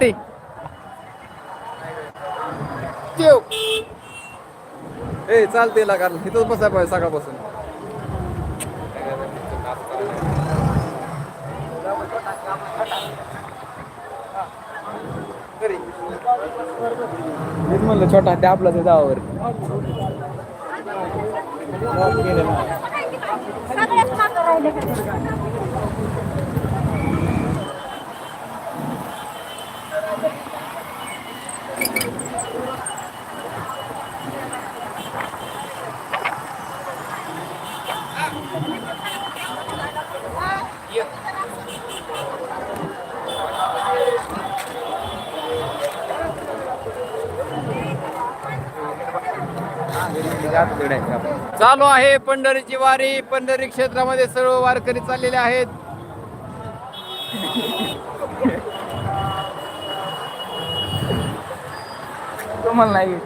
ते. ठेव. ए चालते कारण इथंच बसाय पाहिजे सकाळपासून. म्हणलं छोटा ते आपला ते जावावर. सगळ्यात मागं राहिले का चालू आहे पंढरीची वारी. पंढरी क्षेत्रामध्ये सर्व वारकरी चाललेले आहेत. तुम्हाला नाही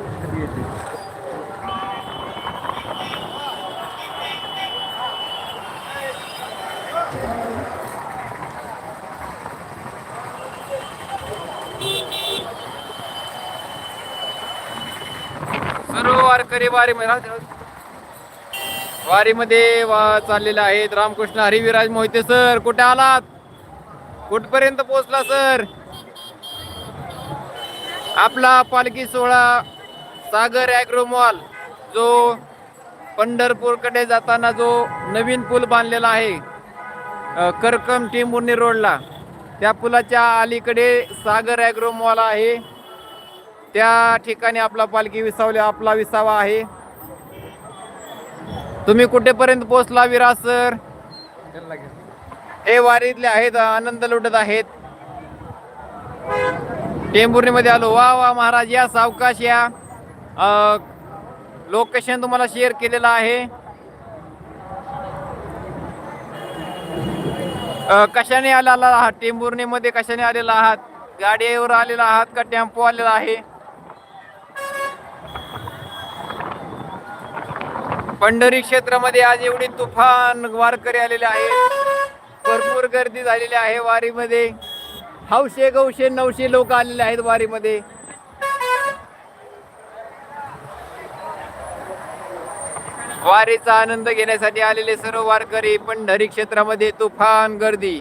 सर्व वारकरी वारीमध्ये वारीमध्ये वा चाललेले आहेत. रामकृष्ण हरिविराज मोहिते सर कुठे आलात? कुठपर्यंत पोहोचला सर? आपला पालखी सोहळा सागर ॲग्रो मॉल जो पंढरपूरकडे जाताना जो नवीन पूल बांधलेला आहे करकम टेंभुर्णी रोडला त्या पुलाच्या अलीकडे सागर ॲग्रो मॉल आहे. त्या ठिकाणी आपला पालखी विसावले आपला विसावा आहे. तुम्ही कुठेपर्यंत पोहोचला विराज सर? हे वारीतले आहेत आनंद लुटत आहेत. टेंभुर्णीमध्ये आलो. वा वा महाराज या सावकाश या लोकेशन तुम्हाला शेअर केलेलं आहे. कशाने आलेला आहात? टेंभुर्णीमध्ये कशाने आलेला आहात? गाडीवर आलेला आहात का टेम्पो आलेला आहे? पंढरी क्षेत्रामध्ये आज एवढी तुफान वारकरी आलेले आहेत. भरपूर गर्दी झालेली आहे वारीमध्ये. हौशे गौशे नऊशे लोक आलेले आहेत वारीमध्ये. वारीचा आनंद घेण्यासाठी आलेले सर्व वारकरी पंढरी क्षेत्रामध्ये तुफान गर्दी.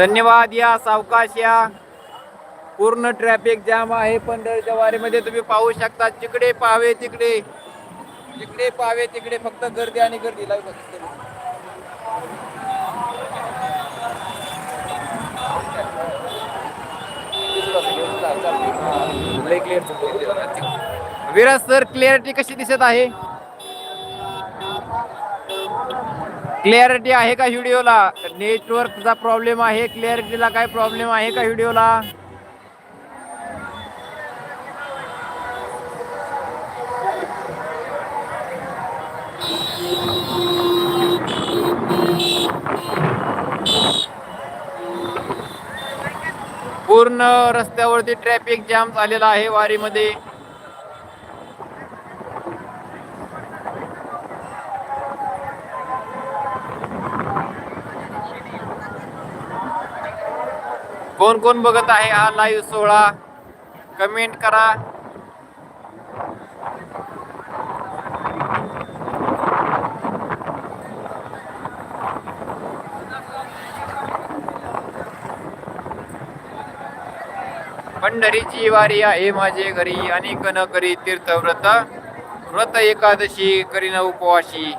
धन्यवाद या सावकाश या. पूर्ण ट्रॅफिक जाम आहे पंढरच्या वारीमध्ये. तुम्ही पाहू शकता तिकडे पाहावे तिकडे. तिकडे पाहावे तिकडे फक्त गर्दी आणि गर्दी. लावू शकते विराज सर क्लिअरिटी कशी दिसत आहे? क्लिअरिटी आहे का व्हिडिओला? नेटवर्कचा प्रॉब्लेम आहे. क्लिअरिटीला काय प्रॉब्लेम आहे का व्हिडिओला? पूर्ण रस्त्यावरती ट्रॅफिक जाम झालेला आहे वारीमध्ये. कोण कोण बघत आहे हा लाईव्ह सोहळा? कमेंट करा. पंढरीची वारी आहे माझे घरी. अनेक न करी तीर्थव्रत. व्रत एकादशी करीन उपवाशी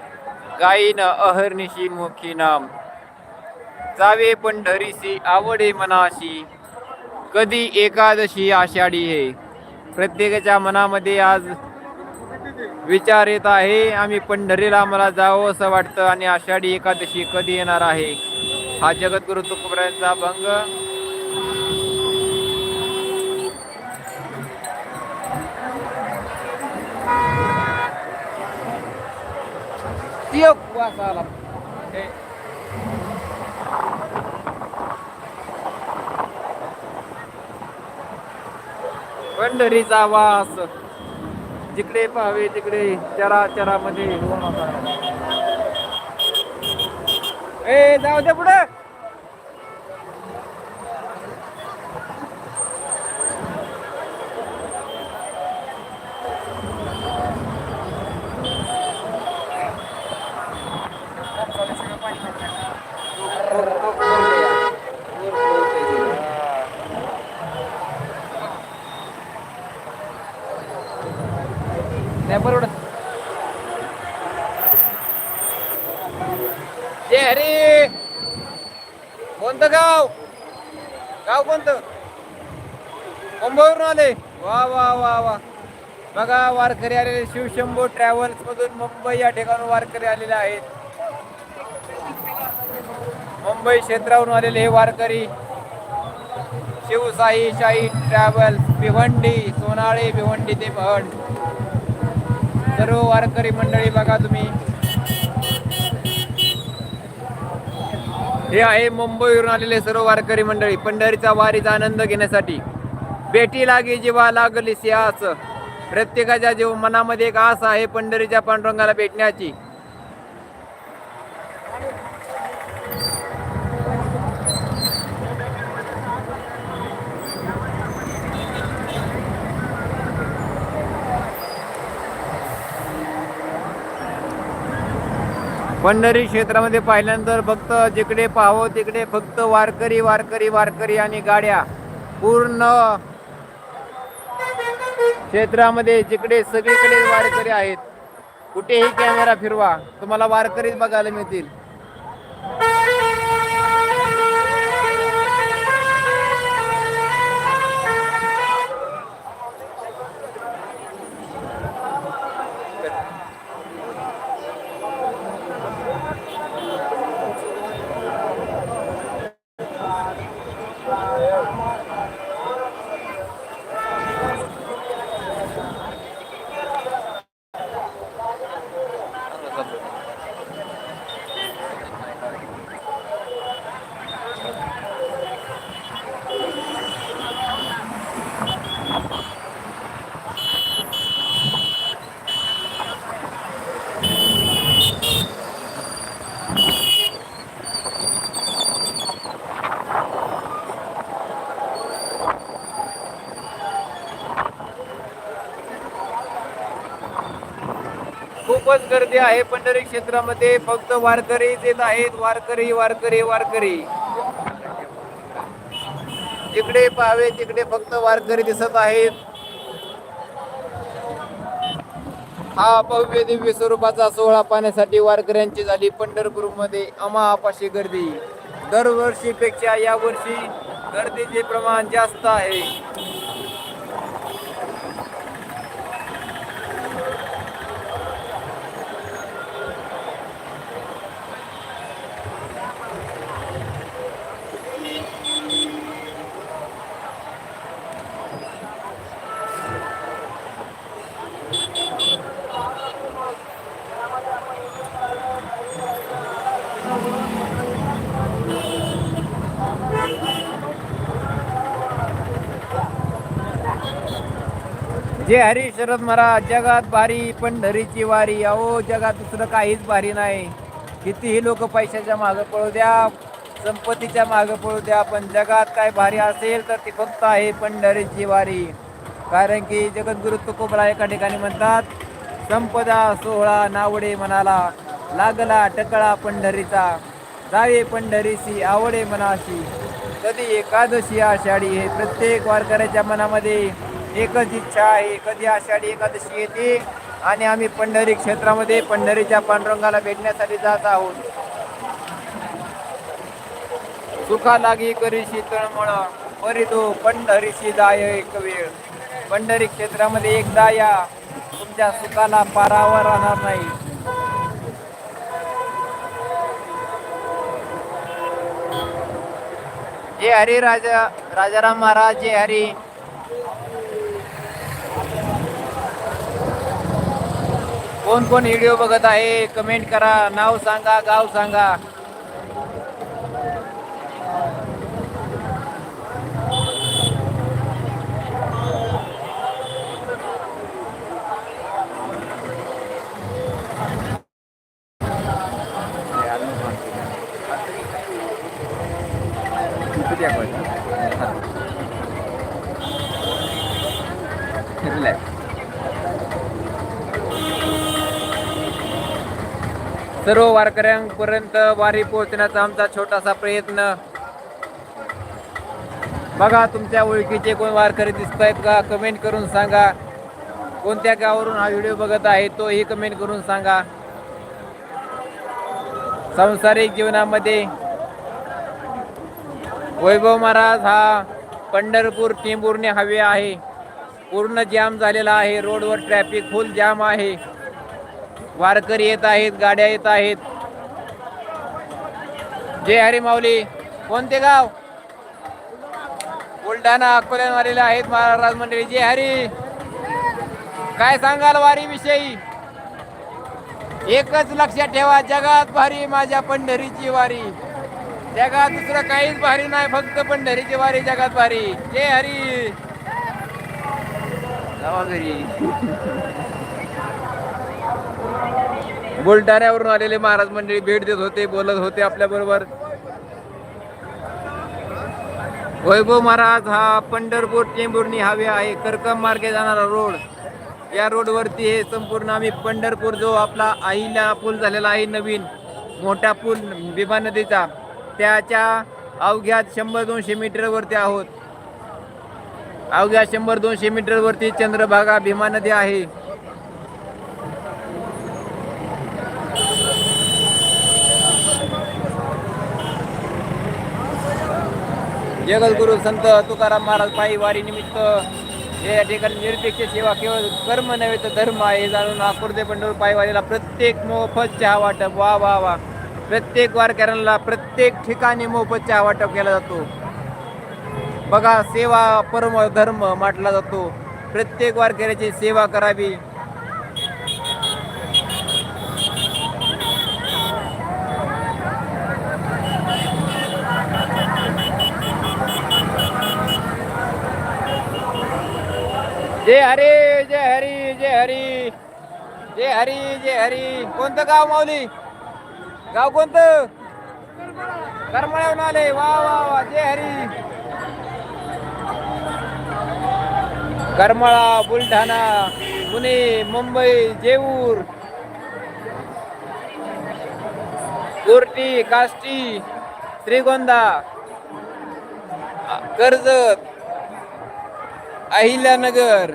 गायीन अहर्निशी मुखी नाम. जावे पंढरीसी आवडे मनाशी. कधी एकादशी आषाढी हे. प्रत्येकाच्या मनामध्ये आज विचार येत आहे आम्ही पंढरीला मला जावं असं वाटतं आणि आषाढी एकादशी कधी येणार आहे? हा जगद्गुरु तुकोबरायांचा भंग योग आला. पंढरीचा वास. जिकडे पाहावे तिकडे चरा चरामध्ये ए जाऊ दे पुढे नाही परवडत जे हरी कोणतं गाव गाव कोणतं मुंबईवरून आले वा वा वा वा बघा वारकरी आलेले शिवशंभू ट्रॅव्हल्स मधून मुंबई या ठिकाणून वारकरी आलेले आहेत. मुंबई क्षेत्रावरून आलेले हे वारकरी. शिवसाई शाही ट्रॅव्हल्स भिवंडी सोनाळे भिवंडी ते भट सर्व वारकरी मंडळी बघा तुम्ही. हे आहे मुंबईवरून आलेले सर्व वारकरी मंडळी. पंढरीचा वारीचा आनंद घेण्यासाठी. बेटी लागे जीवा लागली सियास प्रत्येकाच्या जीव मनामध्ये एक आस आहे पंढरीच्या पांडुरंगाला भेटण्याची. पंढरी क्षेत्रामध्ये पाहिल्यानंतर फक्त जिकडे पाहावं तिकडे फक्त वारकरी वारकरी वारकरी आणि गाड्या. पूर्ण क्षेत्रामध्ये जिकडे सगळीकडे वारकरी आहेत कुठेही कॅमेरा फिरवा तुम्हाला वारकरीच बघायला मिळतील. खूपच गर्दी आहे. पंढरी क्षेत्रामध्ये फक्त वारकरीच येत आहेत. वारकरी वारकरी वारकरी. जिकडे पाहावे तिकडे फक्त वारकरी दिसत आहेत. हा भव्य दिव्य स्वरूपाचा सोहळा पाहण्यासाठी वारकऱ्यांची झाली पंढरपूरमध्ये अमापाशी गर्दी. दरवर्षीपेक्षा या वर्षी गर्दीचे प्रमाण जास्त आहे. जे हरी शरद महाराज. जगात भारी पंढरीची वारी. अहो जगात दुसरं काहीच भारी नाही. कितीही लोक पैशाच्या मागं पळू द्या संपत्तीच्या मागं पळू द्या पण जगात काय भारी असेल तर ती फक्त आहे पंढरीची वारी. कारण की जगद्गुरु तुकोबरा एका ठिकाणी म्हणतात संपदा सोहळा नावडे म्हणाला लागला टकळा पंढरीचा. जावे पंढरीसी आवडे मनाशी. कधी एकादशी आषाढी हे प्रत्येक वारकऱ्याच्या मनामध्ये एकच इच्छा आहे कधी आषाढी एकादशी येते आणि आम्ही पंढरी क्षेत्रामध्ये पंढरीच्या पांडुरंगाला भेटण्यासाठी जात आहोत. सुखा लागी करीशी तळमळ परिदो पंढरीशी जाय एक वेळ. पंढरी क्षेत्रामध्ये एकदा या तुमच्या सुखाला पारावर राहणार नाही. जय हरी राजा राजाराम महाराज जय हरी. कोण कोण व्हिडिओ बघत आहे कमेंट करा नाव सांगा गाव सांगा. सर्व वारकऱ्यांपर्यंत वारी पोहोचण्याचा आमचा छोटासा प्रयत्न. बघा तुमच्या ओळखीचे कोण वारकरी दिसत आहेत का? कमेंट करून सांगा. कोणत्या गावावरून हा व्हिडिओ बघत आहे तोही कमेंट करून सांगा. सांसारिक जीवनामध्ये वैभव महाराज हा पंढरपूर टेंबूरने हवे आहे. पूर्ण जाम झालेला आहे. रोडवर ट्रॅफिक फुल जाम आहे. वारकरी येत आहेत गाड्या येत आहेत. जय हरी माऊली. कोणते गाव? बुलढाणा अकोल्यान आलेले आहेत महाराज मंडळी. जय हरी. काय सांगाल वारी विषयी एकच लक्षात ठेवा जगात भारी माझ्या पंढरीची वारी. जगात दुसरं काहीच भारी नाही फक्त पंढरीची वारी जगात भारी. जय हरी. जावा घरी. बुलढाण्यावरून आलेले महाराज मंडळी भेट देत होते बोलत होते आपल्या बरोबर वैभव महाराज हा पंढरपूर टेंभुर्णी हवे आहे करकम मार्गे जाणारा रोड. या रोडवरती हे संपूर्ण आम्ही पंढरपूर जो आपला आईला पूल झालेला आहे नवीन मोठा पूल भीमा नदीचा त्याच्या अवघ्या शंभर दोनशे मीटरवरती आहोत. अवघ्या शंभर दोनशे मीटरवरती चंद्रभागा भीमा नदी आहे. जगद्गुरु संत तुकाराम महाराज पायी वारी निमित्त हे या ठिकाणी निरपेक्ष सेवा केवळ कर्म नव्हे तर धर्म आहे. जाणून आकुर्दे पंढर पायवारीला प्रत्येक मोफत चहा वाटप. वा वा वा. प्रत्येक वारकऱ्यांना प्रत्येक ठिकाणी मोफत चहा वाटप केला जातो. बघा सेवा परम धर्म म्हटला जातो. प्रत्येक वारकऱ्याची सेवा करावी. जय हरी जय हरी जय हरी. जय हरी जय हरी. कोणतं गाव माऊली? गाव कोणतं? करमळ्याहून आले. वा वा वा. जय हरी. करमळा बुलढाणा पुणे मुंबई जेऊर. कोर्टी काष्टी श्रीगोंदा. कर्जत. अहिल्यानगर.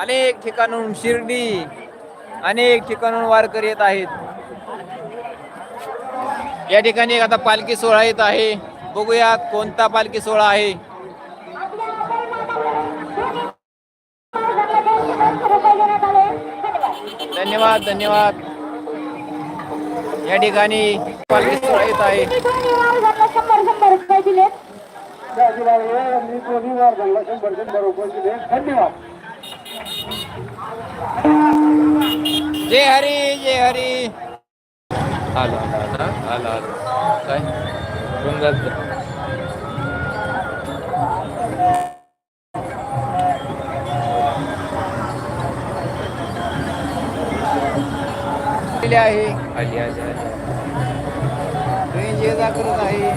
अनेक ठिकाणून शिर्डी अनेक ठिकाणून वारकरी येत आहेत. या ठिकाणी आता पालखी सोहळा येत आहे. बघूया कोणता पालखी सोहळा आहे. धन्यवाद धन्यवाद. या ठिकाणी पालखी सोहळा येत आहे. शंभर शंभर रुपये दिलेत धन्यवाद. जय हरी जय हरी. आलो आलो आलो काय? डोंगरात आलेली आहे. ये जा करत आहे.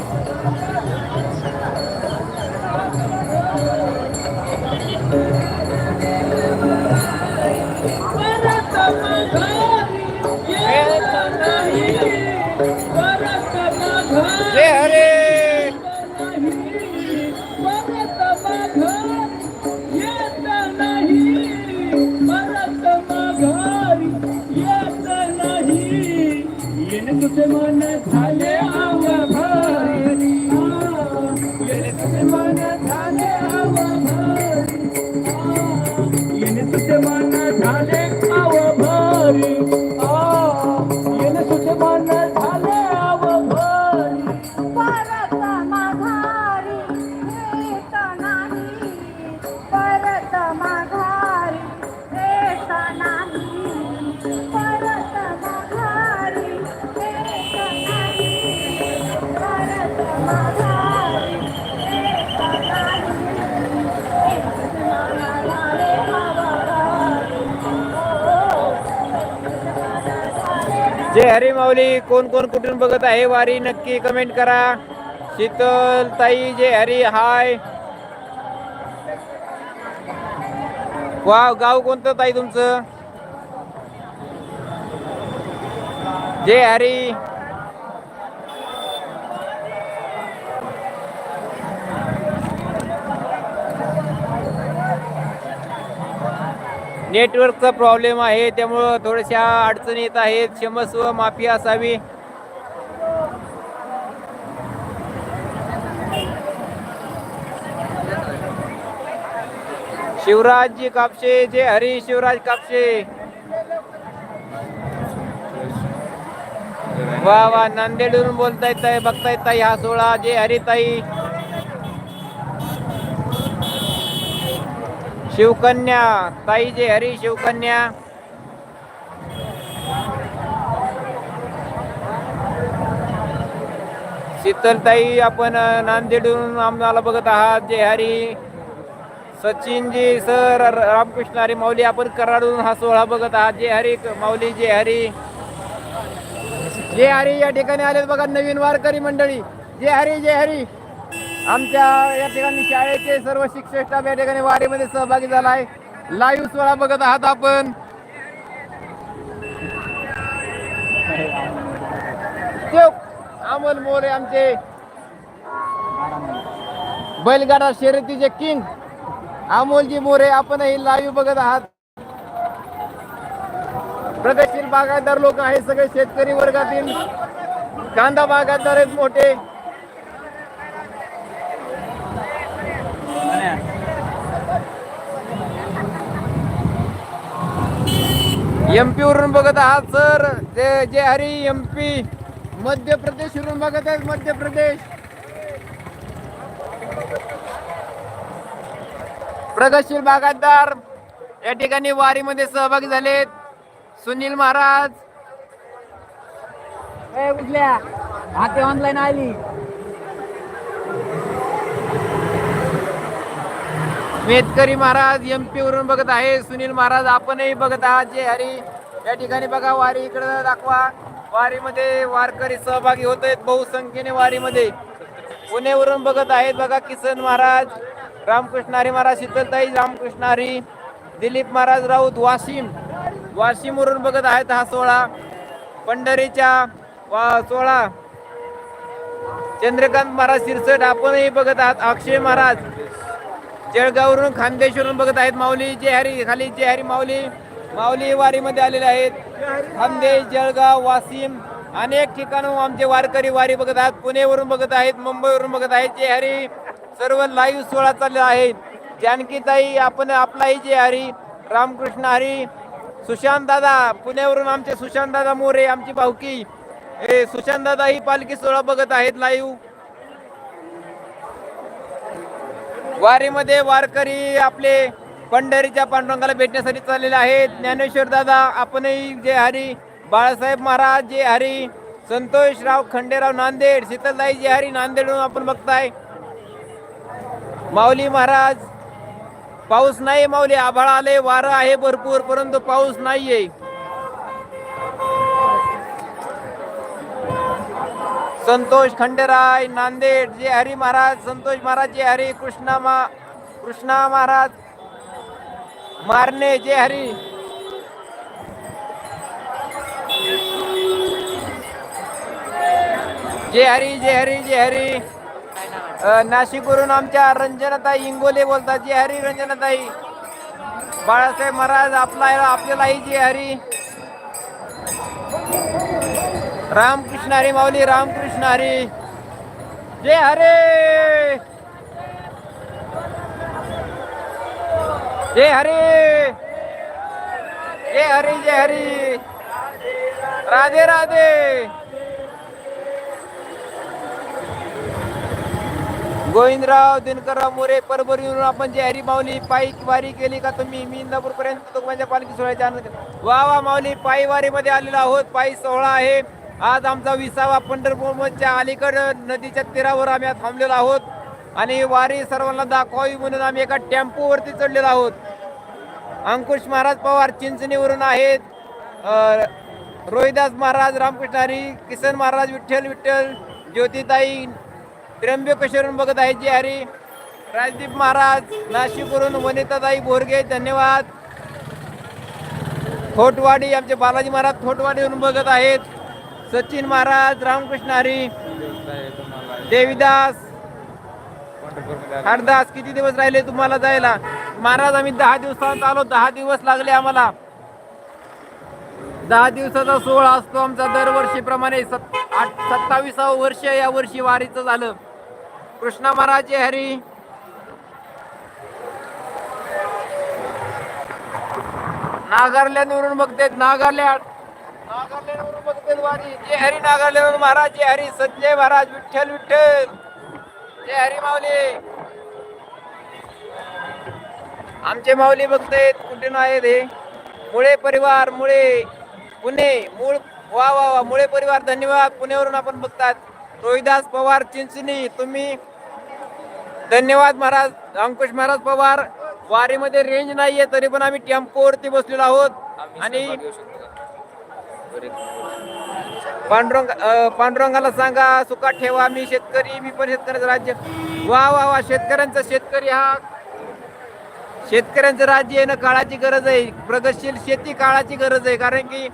जय हरी माऊली. कोण कोण कुठून बघत आहे वारी नक्की कमेंट करा. शीतल ताई जय हरी हाय वा गाव कोणतं ताई तुमचं? जय हरी. नेटवर्कचा प्रॉब्लेम आहे त्यामुळं थोड्याशा अडचणी येत आहेत. क्षमस्व माफी असावी. शिवराजजी कापशे जे हरी शिवराज कापशे वा वा नांदेडवरून आहे बघता येत आहे हा सोहळा. जे हरी शिवकन्या ताई जे हरी शिवकन्या. शीतलताई आपण नांदेडून आम्हाला बघत आहात. जे हरी. सचिनजी सर रामकृष्ण हरी माऊली आपण कराडून हा सोहळा बघत आहात. जे हरी माऊली जे हरी. जे हरी या ठिकाणी आलेत बघा नवीन वारकरी मंडळी. जे हरी जे हरी. आमच्या या ठिकाणी शाळेचे सर्व शिक्षक स्टाफ या ठिकाणी वारीमध्ये सहभागी झाला आहे लाईव्ह सोहळा बघत आहात आपण. अमोल मोरे आमचे. बैलगाडा शर्यतीचे किंग. अमोलजी मोरे आपणही लाईव्ह बघत आहात. प्रगतशील बागायतदार लोक आहेत सगळे शेतकरी वर्गातील. कांदा बागायतदार आहेत मोठे. एमपी वरून बघत आहात सर. जे जे हरी एम पी मध्य प्रदेश वरून बघत आहेत मध्य प्रदेश. प्रगतशील बागायतदार या ठिकाणी वारीमध्ये सहभागी झालेत सुनील महाराज. ए उठल्या. हाते ऑनलाईन आली. मेतकरी महाराज एमपी वरून बघत आहे. सुनील महाराज आपणही बघत आहात. जे हरी. या ठिकाणी बघा वारी इकडे दाखवा. वारीमध्ये वारकरी सहभागी होत आहेत बहुसंख्येने वारीमध्ये. पुणेवरून बघत आहेत बघा किसन महाराज रामकृष्ण हरी महाराज शीतलताई रामकृष्ण हरी दिलीप महाराज राऊत वाशिम. वाशिम वरून बघत आहेत हा सोहळा. पंढरीच्या वा सोहळा. चंद्रकांत महाराज शिरसट आपणही बघत आहात. अक्षय महाराज जळगाववरून खानदेशवरून बघत आहेत माऊली. जे हरी. खाली जे हरी माऊली. माऊली वारीमध्ये आलेले आहेत. खानदेश जळगाव वाशिम अनेक ठिकाणून आमचे वारकरी वारी बघत आहेत. पुणेवरून बघत आहेत. मुंबईवरून बघत आहेत. जे हरी. सर्व लाईव्ह सोहळा चाललेला आहे. जानकीताई आपण आपलाही जे हरी. रामकृष्ण हरी. सुशांत दादा पुण्यावरून आमचे सुशांत दादा मोरे आमची भाऊकी हे सुशांत दादा ही पालखी सोहळा बघत आहेत लाईव्ह. वारीमध्ये वारकरी आपले पंढरीच्या पांडुरंगाला भेटण्यासाठी चाललेले आहेत. ज्ञानेश्वर दादा आपणही जे हरी. बाळासाहेब महाराज जे हरी. संतोषराव खंडेराव नांदेड शीतलदाई जे हरी. नांदेडहून आपण बघताय. माऊली महाराज पाऊस नाही माऊली. आभाळ आले वारं आहे भरपूर परंतु पाऊस नाहीये. संतोष खंडेराय नांदेड जे हरी महाराज संतोष महाराज जे हरी कृष्णा मा कृष्णा महाराज मारणे जे हरी. जे हरी जे हरी जे हरी. नाशिकवरून आमच्या रंजनाताई इंगोले बोलतात. जे हरी रंजनाताई. बाळासाहेब महाराज आपला आपल्यालाही जे हरी. रामकृष्ण हरी माऊली रामकृष्ण हरी जय हरे. जय हरे. जय हरी जय हरी. राधे राधे. गोविंदराव दिनकरराव मोरे परभणीवरून आपण जे हरी माऊली पायी वारी केली का तुम्ही? मी इंदापूर पर्यंत माझ्या पालखी सोहळ्याच्या वा वा माऊली पायी वारीमध्ये आलेलो आहोत. पायी सोहळा आहे. आज आमचा विसावा पंढरपूरच्या अलीकड नदीच्या तीरावर आम्ही आज थांबलेलो आहोत. आणि वारी सर्वांना दाखवावी म्हणून आम्ही एका टेम्पोवरती चढलेलो आहोत. अंकुश महाराज पवार चिंचणीवरून आहेत. रोहिदास महाराज रामकृष्ण हरी किसन महाराज विठ्ठल विठ्ठल ज्योतिताई त्र्यंबकेश्वरून बघत आहे जे हरी. राजदीप महाराज नाशिकवरून वनिताताई बोरगे धन्यवाद. थोटवाडी आमचे बालाजी महाराज थोटवाडीवरून बघत आहेत. सचिन महाराज रामकृष्ण हरी देवीदास हरदास किती दिवस राहिले तुम्हाला जायला? महाराज आम्ही दहा दिवसांत आलो दहा दिवस लागले आम्हाला. दहा दिवसाचा सोहळा असतो आमचा दरवर्षीप्रमाणे सत आठ सत्तावीसावं वर्ष या वर्षी वारीचं झालं. कृष्णा महाराज हरी. नागारल्यावरून बघते नागारल्या जय हरी महाराज जय हरी संजय महाराज विठ्ठल विठ्ठल. जय हरी माऊली. आमचे माऊली बघतायत कुठून आहेत हे? मुळे परिवार मुळे पुणे मूळ वा वा वा मुळे परिवार धन्यवाद. पुण्यावरून आपण बघतात रोहिदास पवार चिंचणी तुम्ही? धन्यवाद महाराज अंकुश महाराज पवार. वारीमध्ये रेंज नाहीये तरी पण आम्ही टेम्पोवरती बसलेलो आहोत. आणि पांडुरंग पांडुरंगाला सांगा सुखात ठेवा मी शेतकरी मी पण शेतकऱ्याचं राज्य. वा वा वा शेतकऱ्यांचा शेतकरी हा. शेतकऱ्यांचं राज्य येणं काळाची गरज आहे. प्रगतशील शेती काळाची गरज आहे. कारण की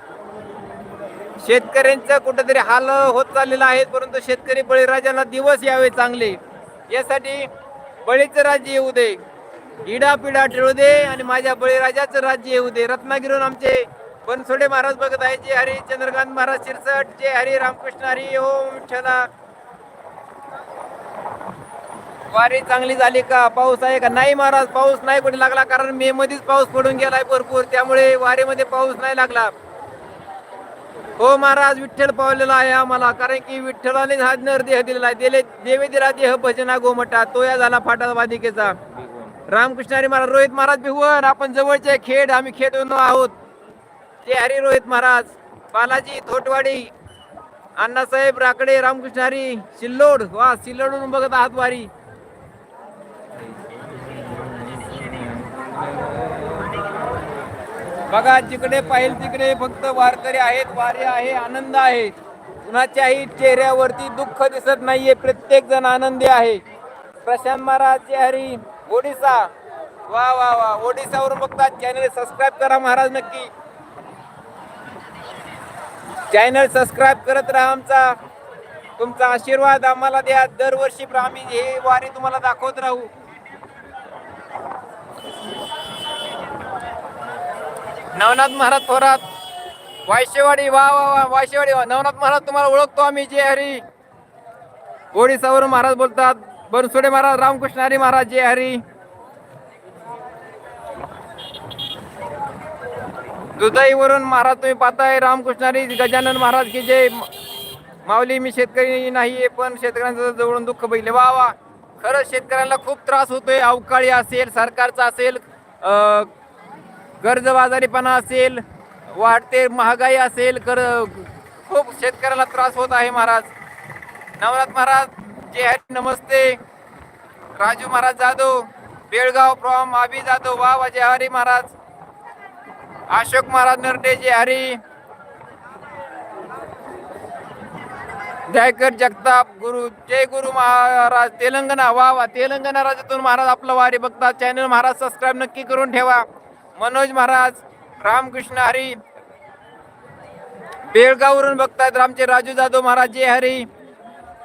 शेतकऱ्यांचं कुठेतरी हाल होत चाललेलं आहे परंतु शेतकरी बळीराजाला दिवस यावे चांगले. यासाठी बळीचं राज्य येऊ दे. इडापिडा ठेवू दे आणि माझ्या बळीराजाचं राज्य येऊ दे. रत्नागिरीहून आमचे बनसोडे महाराज बघत आहे. जे हरी चंद्रकांत महाराज शिरसट. जे हरी रामकृष्ण हरी. ओम विठ्ठला वारी चांगली झाली का? पाऊस आहे का? नाही महाराज पाऊस नाही कुठे लागला. कारण मे मध्येच पाऊस पडून गेलाय भरपूर. त्यामुळे वारीमध्ये पाऊस नाही लागला. हो महाराज विठ्ठल पावलेला आहे आम्हाला. कारण की विठ्ठलाने हा नर देह दिलेला आहे. दिले देवे दिला देह भजना गोमटा. तो या झाला फाटा बाधिकेचा रामकृष्ण हरी महाराज रोहित महाराज भिवन आपण जवळचे खेड आम्ही खेडून आहोत. ते हरी रोहित महाराज बालाजी थोटवाडी अण्णासाहेब राकडे रामकृष्ण हरी सिल्लोड वा सिल्लोडून बघत आहात वारी. बघा जिकडे पाहिल तिकडे फक्त वारकरी आहेत वारी आहे आनंद आहे. कुणाच्याही चेहऱ्यावरती दुःख दिसत नाहीये प्रत्येक जण आनंदी आहे. प्रशांत महाराज हरी ओडिसा. वा वा वा ओडिसावरून बघतात चॅनल सबस्क्राईब करा महाराज नक्की. चॅनल सबस्क्राईब करत राहा आमचा. तुमचा आशीर्वाद आम्हाला द्या. दरवर्षी आम्ही हे वारी तुम्हाला दाखवत राहू. नवनाथ महाराज थोरात वायशेवाडी वा वा वा वायशेवाडी वा. नवनाथ महाराज तुम्हाला ओळखतो आम्ही जे हरी. ओडिसावरून महाराज बोलतात. बनसोडे महाराज रामकृष्ण हरी महाराज जे हरी. दुधाईवरून महाराज तुम्ही पाहताय रामकृष्णारी गजानन महाराज की जे माऊली मी शेतकरी नाहीये पण शेतकऱ्यांचं जवळून दुःख बघितले. वा वा खरंच शेतकऱ्यांना खूप त्रास होतोय. अवकाळी असेल सरकारचा असेल अं, कर्जबाजारीपणा असेल वाढते महागाई असेल कर खूप शेतकऱ्याला त्रास होत आहे महाराज. नवनाथ महाराज जे हरी नमस्ते. राजू महाराज जाधव बेळगाव फ्रॉम आबी जाधव वा वा जय हरी महाराज. अशोक महाराज नरडे जय हरी. जयकर जगताप गुरु जय गुरु महाराज. तेलंगणा वा वा. तेलंगणा राज्यातून महाराज आपलं वारी बघतात. चॅनल महाराज सबस्क्राईब नक्की करून ठेवा. मनोज महाराज रामकृष्ण हरी. बेळगाववरून बघतायत रामचे राजू जाधव महाराज. जय हरी.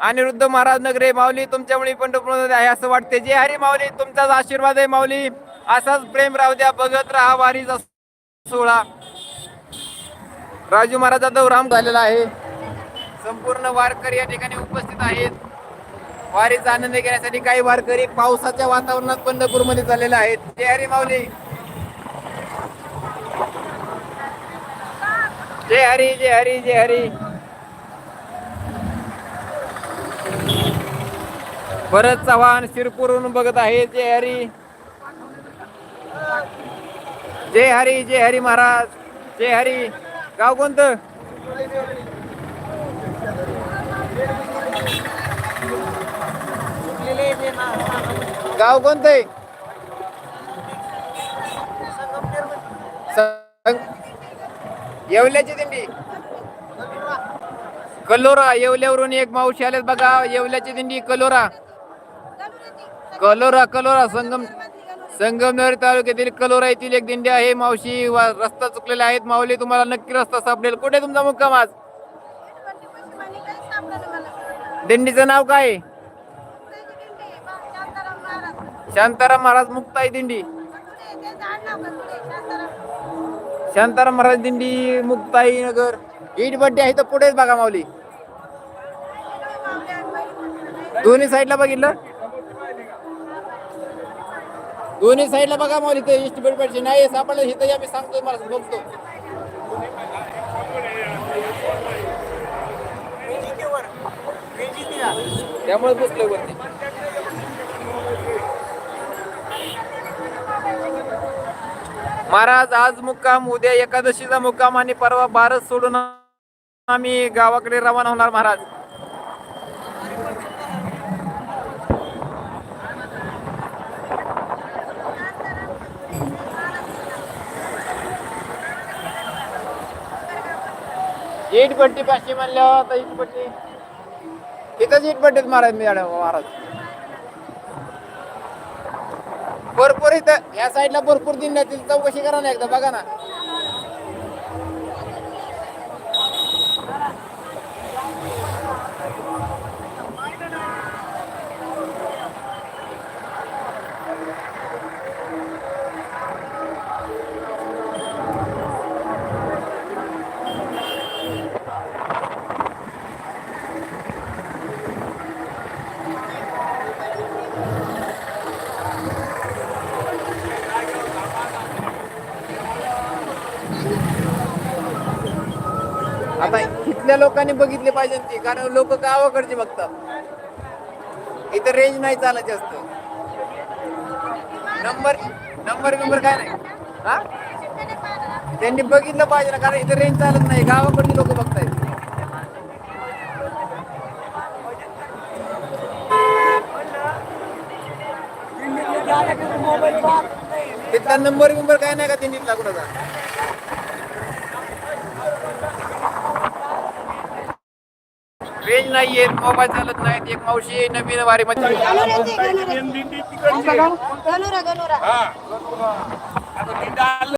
अनिरुद्ध महाराज नगरे माऊली तुमच्यामुळे पंढरपूर आहे असं वाटते जय हरी माऊली. तुमचाच आशीर्वाद आहे माऊली. असाच प्रेम राहू द्या. बघत राहा वारीच सोहळा राजू महाराज दौराम झालेला आहे. संपूर्ण वारकरी या ठिकाणी उपस्थित आहेत. वारीचा आनंद घेण्यासाठी काही वारकरी पावसाच्या वातावरणात पंढरपूरमध्ये चाललेले आहेत. जय हरी माऊली. जय हरी जय हरी जय हरी. भरत चव्हाण शिरपूरहून बघत आहे. जय हरी. जय हरी जय हरी महाराज जय हरी. गाव कोणतं? गाव कोणतं आहे संग- येवल्याची दिंडी. कलोरा येवल्यावरून एक मावशी आलेत बघा. येवल्याची दिंडी कलोरा. कलोरा कलोरा संगम संगमनेर तालुक्यातील कलोरा येथील एक दिंडी आहे. मावशी रस्ता चुकलेला आहेत माऊली तुम्हाला नक्की रस्ता सापडेल. कुठे तुमचा मुक्काम आज? दिंडीचं नाव काय? आहे? शांताराम महाराज मुक्ताई दिंडी. शांताराम महाराज दिंडी मुक्ताई नगर. ईट बड्डे आहे तर पुढेच बघा माऊली. दोन्ही साईडला बघितलं? दोन्ही साईडला बघा मला इथे ईस्ट बेडपेडचे नाही सापडलं इथे आम्ही सांगतो मला बघतो. त्यामुळे बसलो वरती. महाराज आज मुक्काम उद्या एकादशीचा मुक्काम आणि परवा भारत सोडून आम्ही गावाकडे रवाना होणार महाराज. ईट पट्टी पाचशे म्हणल्यावर आता ईट पट्टी तिथंच पट्टीत महाराज मी महाराज. भरपूर इथं या साईडला भरपूर दिन चौकशी करा ना एकदा बघा ना आता इथल्या लोकांनी बघितले पाहिजे ती कारण लोक गावाकडचे बघतात इथं रेंज नाही चालत जास्त. नंबर नंबर बिंबर काय नाही. हा? त्यांनी बघितलं पाहिजे ना कारण इथं रेंज चालत नाही गावाकडची लोक बघतायत. तिथला नंबर बिंबर काय नाही का त्यांनी लागून रेंज नाहीये मोबाईल चालत नाहीत एक मावशी नवीन वारी मध्ये गणुरा गणुरा